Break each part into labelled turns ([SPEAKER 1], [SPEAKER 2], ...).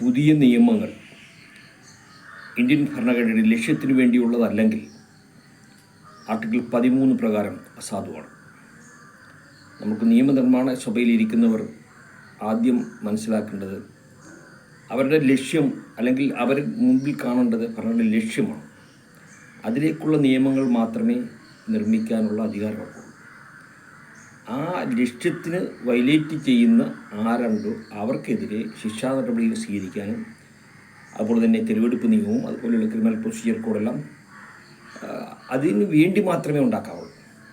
[SPEAKER 1] പുതിയ നിയമങ്ങൾ ഇന്ത്യൻ ഭരണഘടനയുടെ ലക്ഷ്യത്തിന് വേണ്ടിയുള്ളതല്ലെങ്കിൽ ആർട്ടിക്കിൾ പതിമൂന്ന് പ്രകാരം അസാധുവാണ്. നമുക്ക് നിയമനിർമ്മാണ സഭയിലിരിക്കുന്നവർ ആദ്യം മനസ്സിലാക്കേണ്ടത് അവരുടെ ലക്ഷ്യം അല്ലെങ്കിൽ അവർ മുമ്പിൽ കാണേണ്ടത് ഭരണഘടന ലക്ഷ്യമാണ്. അതിലേക്കുള്ള നിയമങ്ങൾ മാത്രമേ നിർമ്മിക്കാനുള്ള അധികാരമുള്ളൂ. ആ ലക്ഷ്യത്തിന് വൈലേറ്റ് ചെയ്യുന്ന ആരുണ്ടോ അവർക്കെതിരെ ശിക്ഷാ നടപടികൾ സ്വീകരിക്കാനും അതുപോലെ തന്നെ തെരുവെടുപ്പ് നിയമവും അതുപോലെയുള്ള ക്രിമിനൽ പ്രൊസീജിയർ കോഡെല്ലാം അതിന് വേണ്ടി മാത്രമേ ഉണ്ടാക്കാവുള്ളൂ.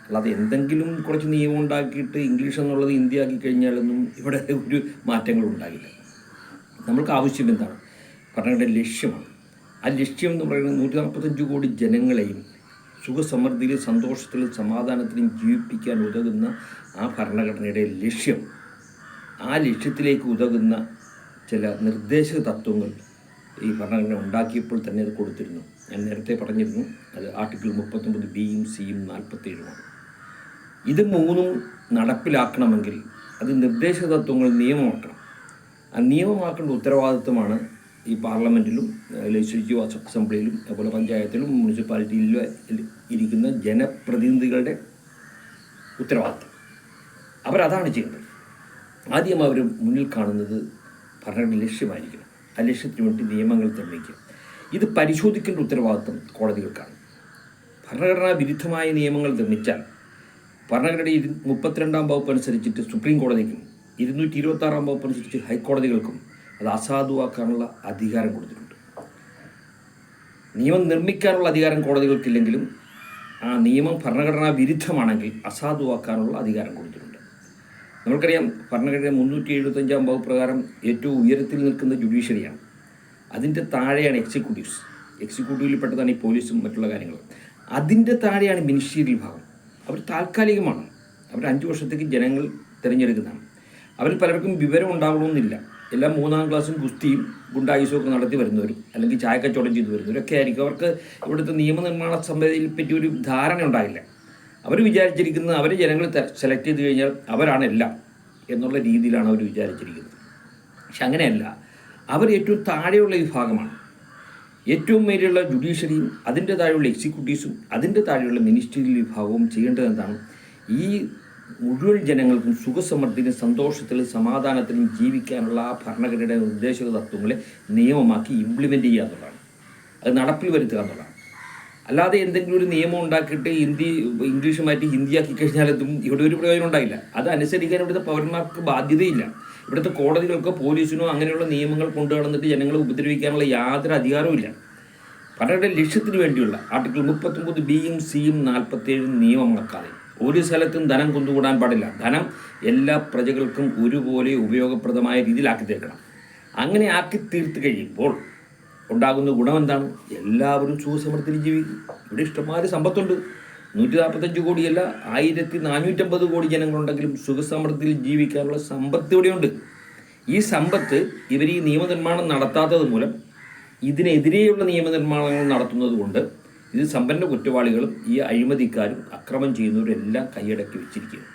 [SPEAKER 1] അല്ലാതെ എന്തെങ്കിലും കുറച്ച് നിയമം ഉണ്ടാക്കിയിട്ട് ഇംഗ്ലീഷ് എന്നുള്ളത് ഹിന്ദി ആക്കി കഴിഞ്ഞാലൊന്നും ഇവിടെ ഒരു മാറ്റങ്ങളും ഉണ്ടാകില്ല. നമ്മൾക്ക് ആവശ്യം എന്താണ്? ഭരണഘടന ലക്ഷ്യമാണ്. ആ ലക്ഷ്യം എന്ന് പറയുന്നത് നൂറ്റി നാൽപ്പത്തഞ്ച് കോടി ജനങ്ങളെയും സുഖസമൃദ്ധിയിലും സന്തോഷത്തിലും സമാധാനത്തിലും ജീവിപ്പിക്കാൻ ഉതകുന്ന ആ ഭരണഘടനയുടെ ലക്ഷ്യം. ആ ലക്ഷ്യത്തിലേക്ക് ഉതകുന്ന ചില നിർദ്ദേശക തത്വങ്ങൾ ഈ ഭരണഘടന ഉണ്ടാക്കിയപ്പോൾ തന്നെ അത് കൊടുത്തിരുന്നു. ഞാൻ നേരത്തെ പറഞ്ഞിരുന്നു അത് ആർട്ടിക്കിൾ മുപ്പത്തൊമ്പത് ബിയും സിയും നാൽപ്പത്തേഴുമാണ് ഇത് മൂന്നും നടപ്പിലാക്കണമെങ്കിൽ അത് നിർദ്ദേശക തത്വങ്ങൾ നിയമമാക്കണം. ആ നിയമമാക്കേണ്ട ഉത്തരവാദിത്വമാണ് ഈ പാർലമെന്റിലും ലെജിസ്ലേറ്റീവ് അസംബ്ലിയിലും അതുപോലെ പഞ്ചായത്തിലും മുനിസിപ്പാലിറ്റിയിലും ഇരിക്കുന്ന ജനപ്രതിനിധികളുടെ ഉത്തരവാദിത്വം അവരതാണ് ചെയ്യേണ്ടത്. ആദ്യം അവർ മുന്നിൽ കാണുന്നത് ഭരണഘടന ലക്ഷ്യമായിരിക്കണം. ആ ലക്ഷ്യത്തിന് വേണ്ടി നിയമങ്ങൾ നിർണയിക്കുക ഇത് പരിശോധിക്കേണ്ട ഉത്തരവാദിത്വം കോടതികൾക്കാണ്. ഭരണഘടനാ വിരുദ്ധമായ നിയമങ്ങൾ നിർമ്മിച്ചാൽ ഭരണഘടനയുടെ ഇരു മുപ്പത്തിരണ്ടാം വകുപ്പ് അനുസരിച്ചിട്ട് സുപ്രീം കോടതിക്കും ഇരുന്നൂറ്റി ഇരുപത്തി ആറാം വകുപ്പ് അനുസരിച്ച് ഹൈക്കോടതികൾക്കും അത് അസാധുവാക്കാനുള്ള അധികാരം കൊടുത്തിട്ടുണ്ട്. നിയമം നിർമ്മിക്കാനുള്ള അധികാരം കോടതികൾക്കില്ലെങ്കിലും ആ നിയമം ഭരണഘടനാ വിരുദ്ധമാണെങ്കിൽ അസാധുവാക്കാനുള്ള അധികാരം കൊടുത്തിട്ടുണ്ട്. നമുക്കറിയാം ഭരണഘടന മുന്നൂറ്റി എഴുപത്തഞ്ചാം വകുപ്പ് പ്രകാരം ഏറ്റവും ഉയരത്തിൽ നിൽക്കുന്ന ജുഡീഷ്യറിയാണ്. അതിന്റെ താഴെയാണ് എക്സിക്യൂട്ടീവ്സ്. എക്സിക്യൂട്ടീവിൽ പെട്ടതാണ് ഈ പോലീസും മറ്റുള്ള കാര്യങ്ങളും. അതിന്റെ താഴെയാണ് മിനിസ്റ്റീരിയൽ ഭാഗം. അവർ താൽക്കാലികമാണ്. അവർ അഞ്ച് വർഷത്തേക്ക് ജനങ്ങൾ തിരഞ്ഞെടുക്കുന്നതാണ്. അവർ പലർക്കും വിവരം ഉണ്ടാകണമെന്നില്ല എല്ലാം മൂന്നാം ക്ലാസ്സും ഗുസ്തിയും ഗുണ്ടായുസും ഒക്കെ നടത്തി വരുന്നവരും അല്ലെങ്കിൽ ചായക്കച്ചവടം ചെയ്തു വരുന്നവരൊക്കെ ആയിരിക്കും. അവർക്ക് ഇവിടുത്തെ നിയമനിർമ്മാണ സമിതിയെ പറ്റി ഒരു ധാരണ ഉണ്ടായില്ല. അവർ വിചാരിച്ചിരിക്കുന്നത് അവരെ ജനങ്ങൾ സെലക്ട് ചെയ്ത് കഴിഞ്ഞാൽ അവരാണ് എല്ലാം എന്നുള്ള രീതിയിലാണ് അവർ വിചാരിച്ചിരിക്കുന്നത്. പക്ഷെ അങ്ങനെയല്ല. അവർ ഏറ്റവും താഴെയുള്ള വിഭാഗമാണ് ഏറ്റവും മേലെയുള്ള ജുഡീഷ്യറിയും അതിന്റെ താഴെയുള്ള എക്സിക്യൂട്ടീവ്സും അതിന്റെ താഴെയുള്ള മിനിസ്റ്റീരിയൽ വിഭാഗവും ചെയ്യേണ്ടത് എന്താണ്? ഈ മുഴുവൻ ജനങ്ങൾക്കും സുഖസമൃദ്ധിയിലും സന്തോഷത്തിലും സമാധാനത്തിലും ജീവിക്കാനുള്ള ആ ഭരണഘടനയുടെ നിർദ്ദേശക തത്വങ്ങളെ നിയമമാക്കി ഇംപ്ലിമെന്റ് ചെയ്യുക എന്നുള്ളതാണ്. അത് നടപ്പിൽ വരുത്തുക എന്നുള്ളതാണ്. അല്ലാതെ എന്തെങ്കിലും ഒരു നിയമം ഉണ്ടാക്കിയിട്ട് ഹിന്ദി ഇംഗ്ലീഷ് മാറ്റി ഹിന്ദിയാക്കി കഴിഞ്ഞാലതും ഇവിടെ ഒരു പ്രയോജനം ഉണ്ടായില്ല അത് അനുസരിക്കാൻ ഇവിടുത്തെ പൗരന്മാർക്ക് ബാധ്യതയില്ല. ഇവിടുത്തെ കോടതികൾക്കോ പോലീസിനോ അങ്ങനെയുള്ള നിയമങ്ങൾ കൊണ്ടു നടന്നിട്ട് ജനങ്ങളെ ഉപദ്രവിക്കാനുള്ള യാതൊരു അധികാരവും ഇല്ല. പലരുടെ ലക്ഷ്യത്തിന് വേണ്ടിയുള്ള ആർട്ടിക്കിൾ മുപ്പത്തൊമ്പത് ബിയും സിയും നാൽപ്പത്തേഴും നിയമമാക്കാതെ ഒരു സ്ഥലത്തും ധനം കൊണ്ടുകൂടാൻ പാടില്ല. ധനം എല്ലാ പ്രജകൾക്കും ഒരുപോലെ ഉപയോഗപ്രദമായ രീതിയിലാക്കി തീർക്കണം. അങ്ങനെ ആക്കി തീർത്ത് കഴിയുമ്പോൾ ഉണ്ടാകുന്ന ഗുണം എന്താണ്? എല്ലാവരും സുഖസമൃദ്ധിയിൽ ജീവിക്കും. ഇവിടെ ഇഷ്ടംമാതിരി സമ്പത്തുണ്ട്. നൂറ്റി നാൽപ്പത്തഞ്ച് കോടിയല്ല ആയിരത്തി നാനൂറ്റമ്പത് കോടി ജനങ്ങളുണ്ടെങ്കിലും സുഖസമൃദ്ധിയിൽ ജീവിക്കാനുള്ള സമ്പത്ത് ഇവിടെയുണ്ട്. ഈ സമ്പത്ത് ഇവർ ഈ നിയമനിർമ്മാണം നടത്താത്തത് മൂലം ഇതിനെതിരെയുള്ള നിയമനിർമ്മാണങ്ങൾ നടത്തുന്നത് കൊണ്ട് ഇത് സമ്പന്ന കുറ്റവാളികളും ഈ അഴിമതിക്കാരും അക്രമം ചെയ്യുന്നവരും എല്ലാം കൈയടക്കി വെച്ചിരിക്കുന്നു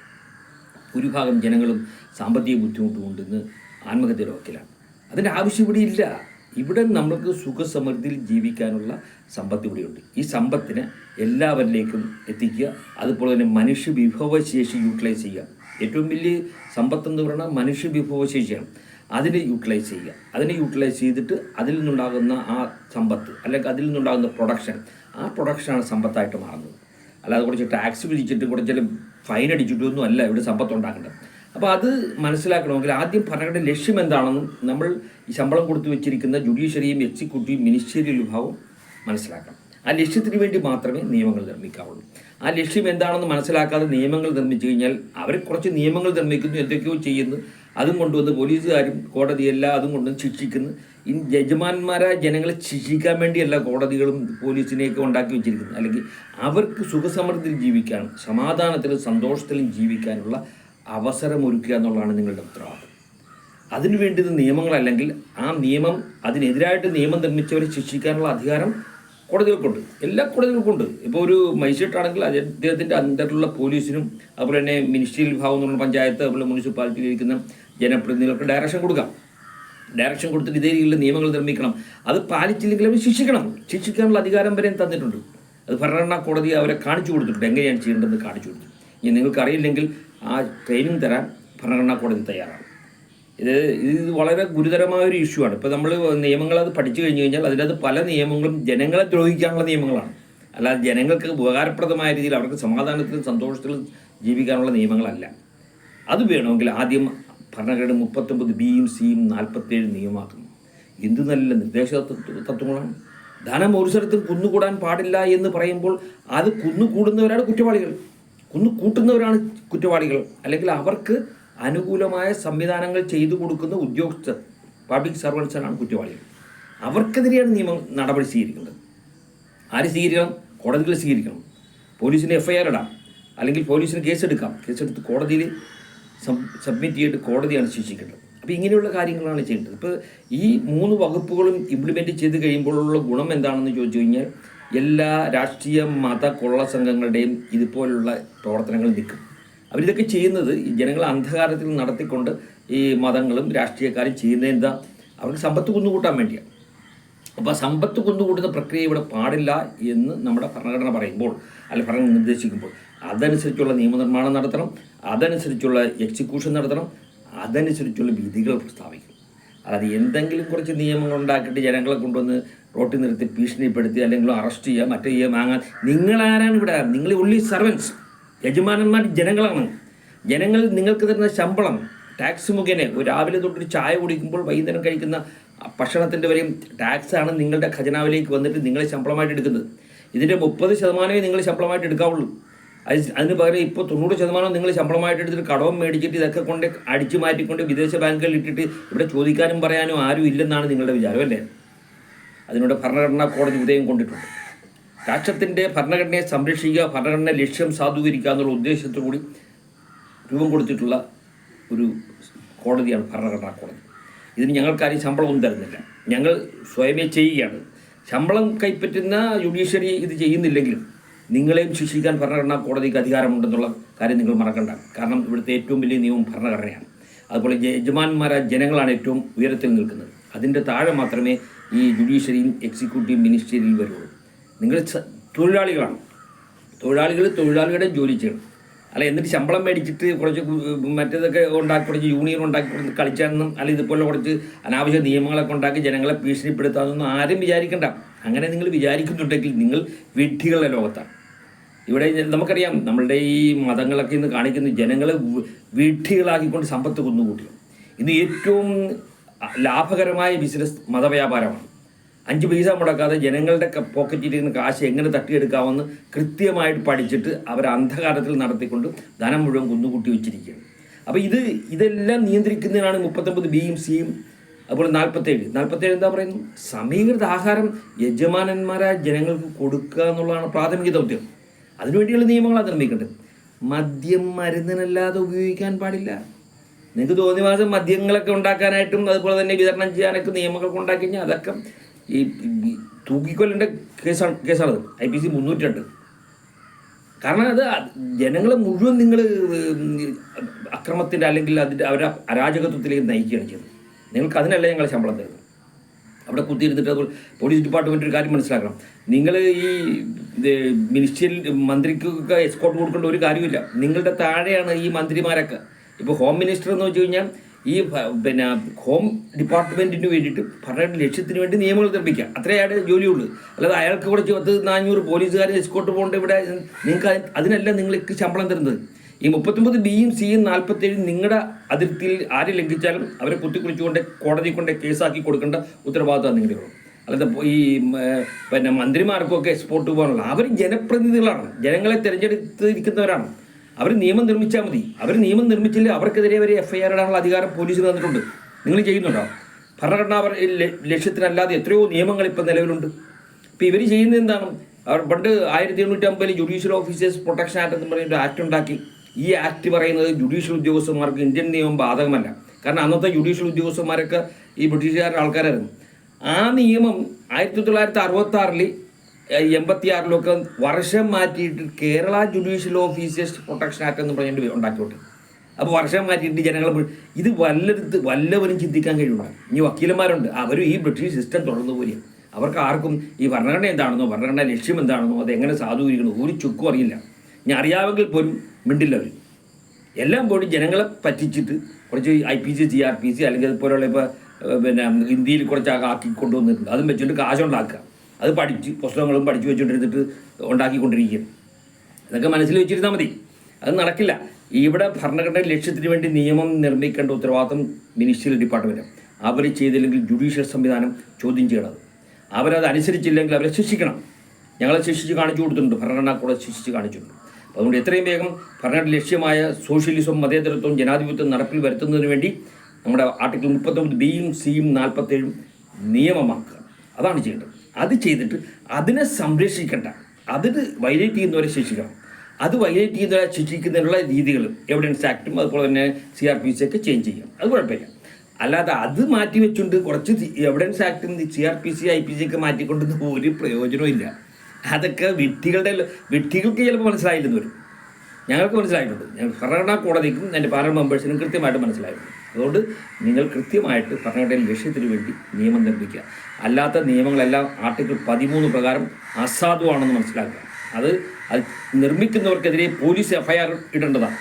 [SPEAKER 1] ഭൂരിഭാഗം ജനങ്ങളും സാമ്പത്തിക ബുദ്ധിമുട്ട് കൊണ്ടിന്ന് ആത്മഹത്യ ലോകത്തിലാണ് അതിന്റെ ആവശ്യം ഇവിടെ ഇല്ല. ഇവിടെ നമ്മൾക്ക് സുഖസമൃദ്ധിയിൽ ജീവിക്കാനുള്ള സമ്പത്ത് ഇവിടെയുണ്ട്. ഈ സമ്പത്തിനെ എല്ലാവരിലേക്കും എത്തിക്കുക അതുപോലെ തന്നെ മനുഷ്യ വിഭവശേഷി യൂട്ടിലൈസ് ചെയ്യുക. ഏറ്റവും വലിയ സമ്പത്ത് എന്ന് പറയുന്നത് മനുഷ്യ വിഭവശേഷിയാണ്. അതിനെ യൂട്ടിലൈസ് ചെയ്യുക. അതിനെ യൂട്ടിലൈസ് ചെയ്തിട്ട് അതിൽ നിന്നുണ്ടാകുന്ന ആ സമ്പത്ത് അല്ലെങ്കിൽ അതിൽ നിന്നുണ്ടാകുന്ന പ്രൊഡക്ഷൻ ആ പ്രൊഡക്ഷനാണ് സമ്പത്തായിട്ട് മാറുന്നത്. അല്ലാതെ കുറച്ച് ടാക്സ് വിധിച്ചിട്ട് കുറച്ച് ഫൈൻ അടിച്ചിട്ടൊന്നും അല്ല ഇവിടെ സമ്പത്ത് ഉണ്ടാക്കേണ്ടത്. അപ്പോൾ അത് മനസ്സിലാക്കണമെങ്കിൽ ആദ്യം ഭരണഘടന ലക്ഷ്യം എന്താണെന്നും നമ്മൾ ഈ ശമ്പളം കൊടുത്തു വെച്ചിരിക്കുന്ന ജുഡീഷ്യറിയും എക്സിക്യൂട്ടീവ് മിനിസ്റ്റീരിയൽ വിഭാഗവും മനസ്സിലാക്കണം. ആ ലക്ഷ്യത്തിന് വേണ്ടി മാത്രമേ നിയമങ്ങൾ നിർമ്മിക്കാവുള്ളൂ. ആ ലക്ഷ്യം എന്താണെന്ന് മനസ്സിലാക്കാതെ നിയമങ്ങൾ നിർമ്മിച്ചു കഴിഞ്ഞാൽ അവർ കുറച്ച് നിയമങ്ങൾ നിർമ്മിക്കുന്നു എന്തൊക്കെയോ ചെയ്യുന്നു. അതും കൊണ്ടുവന്ന് പോലീസുകാരും കോടതിയെല്ലാം അതും കൊണ്ടുവന്ന് ശിക്ഷിക്കുന്നു. ഈ യജമാന്മാരായ ജനങ്ങളെ ശിക്ഷിക്കാൻ വേണ്ടിയല്ല കോടതികളും പോലീസിനെയൊക്കെ ഉണ്ടാക്കി വെച്ചിരിക്കുന്നത്. അല്ലെങ്കിൽ അവർക്ക് സുഖസമൃദ്ധിയിൽ ജീവിക്കാൻ സമാധാനത്തിലും സന്തോഷത്തിലും ജീവിക്കാനുള്ള അവസരമൊരുക്കുക എന്നുള്ളതാണ് നിങ്ങളുടെ ഉത്തരവാദിത്വം അതിനുവേണ്ടി നിയമങ്ങളല്ലെങ്കിൽ ആ നിയമം അതിനെതിരായിട്ട് നിയമം നിർമ്മിച്ചവരെ ശിക്ഷിക്കാനുള്ള അധികാരം കോടതികൾക്കുണ്ട്. എല്ലാ കോടതികൾക്കുണ്ട് ഇപ്പോൾ ഒരു മജിസ്ട്രേറ്റ് അത് അദ്ദേഹത്തിന്റെ അന്തരത്തിലുള്ള പോലീസിനും അതുപോലെ തന്നെ മിനിസ്ട്രിയൽ വിഭാഗം എന്നുള്ള പഞ്ചായത്ത് അതുപോലെ മുനിസിപ്പാലിറ്റിയിൽ ഇരിക്കുന്ന ജനപ്രതിനിധികൾക്ക് ഡയറക്ഷൻ കൊടുക്കാം. ഡയറക്ഷൻ കൊടുത്തിട്ട് ഇതേ രീതിയിലുള്ള നിയമങ്ങൾ നിർമ്മിക്കണം. അത് പാലിച്ചില്ലെങ്കിൽ അവർ ശിക്ഷിക്കണം. ശിക്ഷിക്കാനുള്ള അധികാരം വരെ തന്നിട്ടുണ്ട്. അത് ഭരണഘടനാ കോടതി അവരെ കാണിച്ചു കൊടുത്തിട്ടുണ്ട്. എങ്ങനെയാണ് ചെയ്യേണ്ടതെന്ന് കാണിച്ചു കൊടുത്തു ഇനി നിങ്ങൾക്ക് അറിയില്ലെങ്കിൽ ആ ട്രെയിനിങ് തരാൻ ഭരണഘടനാ കോടതി തയ്യാറാണ്. ഇത് ഇത് വളരെ ഗുരുതരമായ ഒരു ഇഷ്യൂ ആണ്. ഇപ്പോൾ നമ്മൾ നിയമങ്ങൾ അത് പഠിച്ചു കഴിഞ്ഞു കഴിഞ്ഞാൽ അതിനകത്ത് പല നിയമങ്ങളും ജനങ്ങളെ ദ്രോഹിക്കാനുള്ള നിയമങ്ങളാണ്. അല്ലാതെ ജനങ്ങൾക്ക് ഉപകാരപ്രദമായ രീതിയിൽ അവർക്ക് സമാധാനത്തിലും സന്തോഷത്തിലും ജീവിക്കാനുള്ള നിയമങ്ങളല്ല. അത് വേണമെങ്കിൽ ആദ്യം ഭരണഘടന മുപ്പത്തൊമ്പത് ബിയും സിയും നാൽപ്പത്തേഴ് നിയമമാക്കുന്നു. എന്ത് നല്ല നിർദ്ദേശ തത്വ- തത്വങ്ങളാണ്. ധനം ഒരു സ്ഥലത്തും കുന്നുകൂടാൻ പാടില്ല എന്ന് പറയുമ്പോൾ അത് കുന്നുകൂടുന്നവരാണ് കുറ്റവാളികൾ. കുന്നു കൂട്ടുന്നവരാണ് കുറ്റവാളികൾ. അല്ലെങ്കിൽ അവർക്ക് അനുകൂലമായ സംവിധാനങ്ങൾ ചെയ്തു കൊടുക്കുന്ന ഉദ്യോഗസ്ഥർ പബ്ലിക് സർവൻസാണ് കുറ്റവാളികൾ. അവർക്കെതിരെയാണ് നിയമം നടപടി സ്വീകരിക്കേണ്ടത് ആര് സ്വീകരിക്കണം? കോടതികൾ സ്വീകരിക്കണം. പോലീസിന് എഫ്ഐആർ ഇടാം. അല്ലെങ്കിൽ പോലീസിന് കേസെടുക്കാം. കേസെടുത്ത് കോടതിയിൽ സബ്മിറ്റ് ചെയ്തിട്ട് കോടതിയാണ് ശിക്ഷിക്കേണ്ടത്. അപ്പോൾ ഇങ്ങനെയുള്ള കാര്യങ്ങളാണ് ചെയ്യേണ്ടത്. ഇപ്പോൾ ഈ മൂന്ന് വകുപ്പുകളും ഇംപ്ലിമെന്റ് ചെയ്ത് കഴിയുമ്പോഴുള്ള ഗുണം എന്താണെന്ന് ചോദിച്ചു കഴിഞ്ഞാൽ എല്ലാ രാഷ്ട്രീയ മത കൊള്ള സംഘങ്ങളുടെയും ഇതുപോലുള്ള പ്രവർത്തനങ്ങൾ നിൽക്കും. അവരിതൊക്കെ ചെയ്യുന്നത് ഈ ജനങ്ങളെ അന്ധകാരത്തിൽ നടത്തിക്കൊണ്ട് ഈ മതങ്ങളും രാഷ്ട്രീയക്കാരും ചെയ്യുന്നത് എന്താ? അവർക്ക് സമ്പത്ത് കുന്നുകൂട്ടാൻ വേണ്ടിയാണ് അപ്പോൾ സമ്പത്ത് കുന്നുകൂട്ടുന്ന പ്രക്രിയ ഇവിടെ പാടില്ല എന്ന് നമ്മുടെ ഭരണഘടന പറയുമ്പോൾ അല്ല ഭരണഘടന നിർദ്ദേശിക്കുമ്പോൾ. അതനുസരിച്ചുള്ള നിയമനിർമ്മാണം നടത്തണം അതനുസരിച്ചുള്ള എക്സിക്യൂഷൻ നടത്തണം അതനുസരിച്ചുള്ള വിധികൾ പ്രസ്താവിക്കും. അതായത് എന്തെങ്കിലും കുറച്ച് നിയമങ്ങൾ ഉണ്ടാക്കിയിട്ട് ജനങ്ങളെ കൊണ്ടുവന്ന് റോട്ടിൽ നിർത്തി ഭീഷണിപ്പെടുത്തി അല്ലെങ്കിൽ അറസ്റ്റ് ചെയ്യുക മറ്റേ ചെയ്യുക വാങ്ങാൻ. നിങ്ങളാരാണ് ഇവിടെ? നിങ്ങൾ ഉള്ളി സർവൻസ് യജമാനന്മാർ ജനങ്ങളാണ്. ജനങ്ങൾ നിങ്ങൾക്ക് തരുന്ന ശമ്പളം ടാക്സ് മുഖേന ഒരു രാവിലെ തൊട്ടൊരു ചായ കുടിക്കുമ്പോൾ വൈകുന്നേരം കഴിക്കുന്ന ഭക്ഷണത്തിന്റെ വരെയും ടാക്സാണ് നിങ്ങളുടെ ഖജനാവിലേക്ക് വന്നിട്ട് നിങ്ങളെ ശമ്പളമായിട്ട് എടുക്കുന്നത്. ഇതിന്റെ മുപ്പത് ശതമാനമേ നിങ്ങൾ ശമ്പളമായിട്ട് എടുക്കാവുള്ളൂ. അത് അതിന് പകരം ഇപ്പോൾ തൊണ്ണൂറ് ശതമാനം നിങ്ങൾ ശമ്പളമായിട്ട് എടുത്തിട്ട് കടവും മേടിച്ചിട്ട് ഇതൊക്കെ കൊണ്ട് അടിച്ചു മാറ്റിക്കൊണ്ട് വിദേശ ബാങ്കുകളിൽ ഇട്ടിട്ട് ഇവിടെ ചോദിക്കാനും പറയാനും ആരും ഇല്ലെന്നാണ് നിങ്ങളുടെ വിചാരം അല്ലേ? അതിനോട് ഭരണഘടനാ കോടതി ഉദയം കൊണ്ടിട്ടുണ്ട്. രാഷ്ട്രത്തിന്റെ ഭരണഘടനയെ സംരക്ഷിക്കുക ഭരണഘടന ലക്ഷ്യം സാധൂകരിക്കുക എന്നുള്ള ഉദ്ദേശത്തോടു കൂടി രൂപം കൊടുത്തിട്ടുള്ള ഒരു കോടതിയാണ് ഭരണഘടനാ കോടതി. ഇതിന് ഞങ്ങൾക്കാരും ശമ്പളമൊന്നും തരുന്നില്ല. ഞങ്ങൾ സ്വയമേ ചെയ്യുകയാണ്. ശമ്പളം കൈപ്പറ്റുന്ന ജുഡീഷ്യറി ഇത് ചെയ്യുന്നില്ലെങ്കിലും നിങ്ങളെയും ശിക്ഷിക്കാൻ ഭരണഘടനാ കോടതിക്ക് അധികാരമുണ്ടെന്നുള്ള കാര്യം നിങ്ങൾ മറക്കണ്ട. കാരണം ഇവിടുത്തെ ഏറ്റവും വലിയ നിയമം ഭരണഘടനയാണ്. അതുപോലെ യജമാന്മാരായ ജനങ്ങളാണ് ഏറ്റവും ഉയരത്തിൽ നിൽക്കുന്നത്. അതിന്റെ താഴെ മാത്രമേ ഈ ജുഡീഷ്യറിയും എക്സിക്യൂട്ടീവ് മിനിസ്റ്ററിയും വരുള്ളൂ. നിങ്ങൾ തൊഴിലാളികളാണ്. തൊഴിലാളികൾ തൊഴിലാളികളുടെ ജോലി ചെയ്യണം. അല്ല എന്നിട്ട് ശമ്പളം മേടിച്ചിട്ട് കുറച്ച് മറ്റേതൊക്കെ ഉണ്ടാക്കി കുറച്ച് യൂണിയൻ ഉണ്ടാക്കി കൊടുത്ത് കളിച്ചാണെന്നും അല്ല ഇതുപോലെ കുറച്ച് അനാവശ്യ നിയമങ്ങളൊക്കെ ഉണ്ടാക്കി ജനങ്ങളെ ഭീഷണിപ്പെടുത്താമെന്നൊന്നും ആരും വിചാരിക്കണ്ട. അങ്ങനെ നിങ്ങൾ വിചാരിക്കുന്നുണ്ടെങ്കിൽ നിങ്ങൾ വിഡ്ഢികളുടെ ലോകത്താണ്. ഇവിടെ നമുക്കറിയാം നമ്മളുടെ ഈ മതങ്ങളൊക്കെ ഇന്ന് കാണിക്കുന്ന ജനങ്ങളെ വിഡ്ഢികളാക്കിക്കൊണ്ട് സമ്പത്ത് കുന്നുകൂട്ടി. ഇന്ന് ഏറ്റവും ലാഭകരമായ ബിസിനസ് മതവ്യാപാരമാണ്. അഞ്ച് പൈസ മുടക്കാതെ ജനങ്ങളുടെ ഇരുന്ന് കാശ് എങ്ങനെ തട്ടിയെടുക്കാമെന്ന് കൃത്യമായിട്ട് പഠിച്ചിട്ട് അവർ അന്ധകാരത്തിൽ നടത്തിക്കൊണ്ട് ധനം മുഴുവൻ കുന്നുകൂട്ടി വെച്ചിരിക്കുകയാണ്. അപ്പോൾ ഇത് ഇതെല്ലാം നിയന്ത്രിക്കുന്നതിനാണ് മുപ്പത്തൊമ്പത് ബിയും സിയും അതുപോലെ നാൽപ്പത്തേഴ് നാൽപ്പത്തേഴ് എന്താ പറയുന്നു സമീകൃത ആഹാരം യജമാനന്മാരായ ജനങ്ങൾക്ക് കൊടുക്കുക എന്നുള്ളതാണ് പ്രാഥമിക ദൗത്യം. അതിനുവേണ്ടിയുള്ള നിയമങ്ങളാണ് നിർമ്മിക്കേണ്ടത്. മദ്യം മരുന്നിനല്ലാതെ ഉപയോഗിക്കാൻ പാടില്ല. നിങ്ങൾക്ക് തോന്നിയ മാസം മദ്യങ്ങളൊക്കെ ഉണ്ടാക്കാനായിട്ടും അതുപോലെ തന്നെ വിതരണം ചെയ്യാനൊക്കെ നിയമങ്ങളൊക്കെ ഉണ്ടാക്കി കഴിഞ്ഞാൽ അതൊക്കെ ഈ തൂക്കിക്കൊല്ലേണ്ട കേസാണ് കേസാണത്. ഐ പി സി മുന്നൂറ്റി രണ്ട് കാരണം അത് ജനങ്ങളെ മുഴുവൻ നിങ്ങൾ അക്രമത്തിന്റെ അല്ലെങ്കിൽ അതിന്റെ അവരുടെ അരാജകത്വത്തിലേക്ക് നയിക്കുകയാണ് ചെയ്യുന്നത്. നിങ്ങൾക്ക് അതിനല്ല ഞങ്ങൾ ശമ്പളം തരുന്നത്? അവിടെ കുത്തിയിരുന്നിട്ട് അതുപോലെ പോലീസ് ഡിപ്പാർട്ട്മെന്റ് ഒരു കാര്യം മനസ്സിലാക്കണം. നിങ്ങൾ ഈ മിനിസ്റ്ററിൽ മന്ത്രിക്കൊക്കെ എസ്കോട്ട് കൊടുക്കേണ്ട ഒരു കാര്യമില്ല നിങ്ങളുടെ താഴെയാണ് ഈ മന്ത്രിമാരൊക്കെ. ഇപ്പോൾ ഹോം മിനിസ്റ്റർ എന്ന് വെച്ച് കഴിഞ്ഞാൽ ഈ പിന്നെ ഹോം ഡിപ്പാർട്ട്മെന്റിന് വേണ്ടിയിട്ട് ഭരണ ലക്ഷ്യത്തിന് വേണ്ടി നിയമങ്ങൾ നിർമ്മിക്കുക. അത്രേ അയാളുടെ ജോലിയുള്ളൂ. അല്ലാതെ അയാൾക്ക് കുറച്ച് പത്ത് നാനൂറ് പോലീസുകാരെ എസ്കോട്ട് പോകേണ്ട ഇവിടെ നിങ്ങൾക്ക് അത് അതിനല്ല നിങ്ങൾക്ക് ശമ്പളം തരുന്നത്. ഈ മുപ്പത്തൊമ്പത് ബിയും സിയും നാൽപ്പത്തേഴും നിങ്ങളുടെ അതിർത്തിയിൽ ആരെ ലംഘിച്ചാലും അവരെ കുത്തിക്കുളിച്ചുകൊണ്ട് കോടതി കൊണ്ട് കേസാക്കി കൊടുക്കേണ്ട ഉത്തരവാദിത്വം നിങ്ങളുടെ അല്ലാതെ ഈ പിന്നെ മന്ത്രിമാർക്കൊക്കെ എക്സ്പോർട്ട് പോകാനുള്ള അവർ ജനപ്രതിനിധികളാണ്. ജനങ്ങളെ തിരഞ്ഞെടുത്തിരിക്കുന്നവരാണ്. അവർ നിയമം നിർമ്മിച്ചാൽ മതി. അവർ നിയമം നിർമ്മിച്ചില്ല അവർക്കെതിരെ വരെ എഫ് ഐ ആർ ഇടാനുള്ള അധികാരം പോലീസിന് തന്നിട്ടുണ്ട്. നിങ്ങൾ ചെയ്യുന്നുണ്ടോ? ഭരണഘടനാ ലക്ഷ്യത്തിനല്ലാതെ എത്രയോ നിയമങ്ങൾ ഇപ്പം നിലവിലുണ്ട്. ഇപ്പം ഇവർ ചെയ്യുന്നത് എന്താണ്? അവർ പണ്ട് ആയിരത്തി എണ്ണൂറ്റി അമ്പതിൽ ജുഡീഷ്യൽ ഓഫീസേഴ്സ് പ്രൊട്ടക്ഷൻ ആക്ട് എന്ന് പറഞ്ഞിട്ട് ആക്ട് ഉണ്ടാക്കി. ഈ ആക്ട് പറയുന്നത് ജുഡീഷ്യൽ ഉദ്യോഗസ്ഥന്മാർക്ക് ഇന്ത്യൻ നിയമം ബാധകമല്ല. കാരണം അന്നത്തെ ജുഡീഷ്യൽ ഉദ്യോഗസ്ഥന്മാരൊക്കെ ഈ ബ്രിട്ടീഷുകാരുടെ ആൾക്കാരായിരുന്നു. ആ നിയമം ആയിരത്തി തൊള്ളായിരത്തി അറുപത്തി ആറിൽ എൺപത്തി ആറിലൊക്കെ വർഷം മാറ്റിയിട്ട് Kerala judicial officers protection act എന്ന് പറഞ്ഞിട്ട് ഉണ്ടാക്കിയോട്ടെ. അപ്പോൾ വർഷം മാറ്റിയിട്ട് ജനങ്ങൾ ഇത് വല്ലത് വല്ലവരും ചിന്തിക്കാൻ കഴിയുള്ളൂ ഇനി വക്കീലന്മാരുണ്ട്. അവരും ഈ ബ്രിട്ടീഷ് സിസ്റ്റം തുടർന്നു പോലെയാണ് അവർക്ക് ആർക്കും ഈ ഭരണഘടന എന്താണെന്നോ ഭരണഘടന ലക്ഷ്യം എന്താണെന്നോ അത് എങ്ങനെ സാധൂകരിക്കണോ ഒരു ചുക്കും അറിയില്ല. ഇനി അറിയാമെങ്കിൽ പോലും മിണ്ടില്ല അവർ എല്ലാം പോയി ജനങ്ങളെ പറ്റിച്ചിട്ട് കുറച്ച് I P C C R P C അല്ലെങ്കിൽ അതുപോലെയുള്ള ഇപ്പോൾ പിന്നെ ഇന്ത്യയിൽ കുറച്ച് ആക്കി കൊണ്ടുവന്നിട്ടുണ്ട്. അതും വെച്ചിട്ട് കാശുണ്ടാക്കുക അത് പഠിച്ച് പുസ്തകങ്ങളും പഠിച്ചു വെച്ചുകൊണ്ടിരുന്നിട്ട് ഉണ്ടാക്കിക്കൊണ്ടിരിക്കുകയാണ് അതൊക്കെ മനസ്സിൽ വെച്ചിരുന്നാൽ മതി. അത് നടക്കില്ല. ഇവിടെ ഭരണഘടന ലക്ഷ്യത്തിന് വേണ്ടി നിയമം നിർമ്മിക്കേണ്ട ഉത്തരവാദിത്വം മിനിസ്ട്രിയൽ ഡിപ്പാർട്ട്മെന്റ് അവർ ചെയ്തില്ലെങ്കിൽ ജുഡീഷ്യൽ സംവിധാനം ചോദ്യം ചെയ്യണം. അവരത് അനുസരിച്ചില്ലെങ്കിൽ അവരെ ശിക്ഷിക്കണം. ഞങ്ങളെ ശിക്ഷിച്ച് കാണിച്ചു കൊടുത്തിട്ടുണ്ട്. ഭരണഘടന കൂടെ ശിക്ഷിച്ച് കാണിച്ചിട്ടുണ്ട്. അതുകൊണ്ട് എത്രയും വേഗം ഭരണഘടന ലക്ഷ്യമായ സോഷ്യലിസവും മതേതരത്വം ജനാധിപത്യം നടപ്പിൽ വരുത്തുന്നതിന് വേണ്ടി നമ്മുടെ ആർട്ടിക്കിൾ മുപ്പത്തൊമ്പത് ബിയും സിയും നാൽപ്പത്തേഴും നിയമമാക്കുക. അതാണ് ചെയ്യേണ്ടത്. അത് ചെയ്തിട്ട് അതിനെ സംരക്ഷിക്കേണ്ട. അതിന് വൈലേറ്റ് ചെയ്യുന്നവരെ ശിക്ഷിക്കണം. അത് വൈലേറ്റ് ചെയ്യുന്നവരെ ശിക്ഷിക്കുന്നതിനുള്ള രീതികൾ എവിഡൻസ് ആക്റ്റും അതുപോലെ തന്നെ സി ആർ പി സി ഒക്കെ ചേഞ്ച് ചെയ്യാം അത് കുഴപ്പമില്ല. അല്ലാതെ അത് മാറ്റി വെച്ചുകൊണ്ട് കുറച്ച് evidence ആക്ടും C R P C I P C ഒക്കെ മാറ്റിക്കൊണ്ടൊന്നും ഒരു പ്രയോജനവും ഇല്ല. അതൊക്കെ വിഡ്ഢികളുടെ വിഡ്ഢികൾക്ക് ചിലപ്പോൾ മനസ്സിലായില്ലെന്ന് വരും. ഞങ്ങൾക്ക് മനസ്സിലായിട്ടുണ്ട്. ഞങ്ങൾ ഭരണഘടനാ കോടതിക്കും എന്റെ പാർലമെന്റ് മെമ്പേഴ്സിനും കൃത്യമായിട്ട് മനസ്സിലായിട്ടുണ്ട്. അതുകൊണ്ട് നിങ്ങൾ കൃത്യമായിട്ട് ഭരണഘടനയിൽ ലക്ഷ്യത്തിന് വേണ്ടി നിയമം നിർമ്മിക്കുക. അല്ലാത്ത നിയമങ്ങളെല്ലാം ആർട്ടിക്കിൾ പതിമൂന്ന് പ്രകാരം അസാധുവാണെന്ന് മനസ്സിലാക്കുക. അത് അത് നിർമ്മിക്കുന്നവർക്കെതിരെ പോലീസ് എഫ്ഐആർ ഇടേണ്ടതാണ്.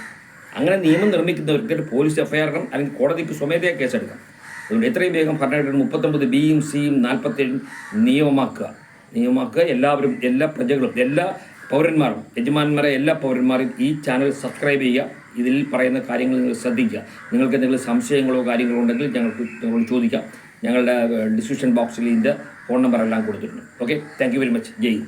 [SPEAKER 1] അങ്ങനെ നിയമം നിർമ്മിക്കുന്നവർക്ക് പോലീസ് എഫ്ഐആർ ഇടണം അല്ലെങ്കിൽ കോടതിക്ക് സ്വമേധയാ കേസെടുക്കാം. അതുകൊണ്ട് എത്രയും വേഗം ഭരണഘടന മുപ്പത്തൊമ്പത് ബിയും സിയും നാൽപ്പത്തേഴും നിയമമാക്കുക. നിയമമാക്കുക. എല്ലാവരും എല്ലാ പ്രജകളും എല്ലാ പൗരന്മാരും യജമാന്മാരെ എല്ലാ പൗരന്മാരും ഈ ചാനൽ സബ്സ്ക്രൈബ് ചെയ്യുക. ഇതിൽ പറയുന്ന കാര്യങ്ങൾ നിങ്ങൾ ശ്രദ്ധിക്കുക. നിങ്ങൾക്ക് എന്തെങ്കിലും സംശയങ്ങളോ കാര്യങ്ങളോ ഉണ്ടെങ്കിൽ ഞങ്ങൾക്ക് നിങ്ങളോട് ചോദിക്കാം. ഞങ്ങളുടെ ഡിസ്ക്രിപ്ഷൻ ബോക്സിൽ ഇതിന്റെ ഫോൺ നമ്പർ എല്ലാം കൊടുത്തിട്ടുണ്ട്. ഓക്കെ? താങ്ക് വെരി മച്ച് ജയ്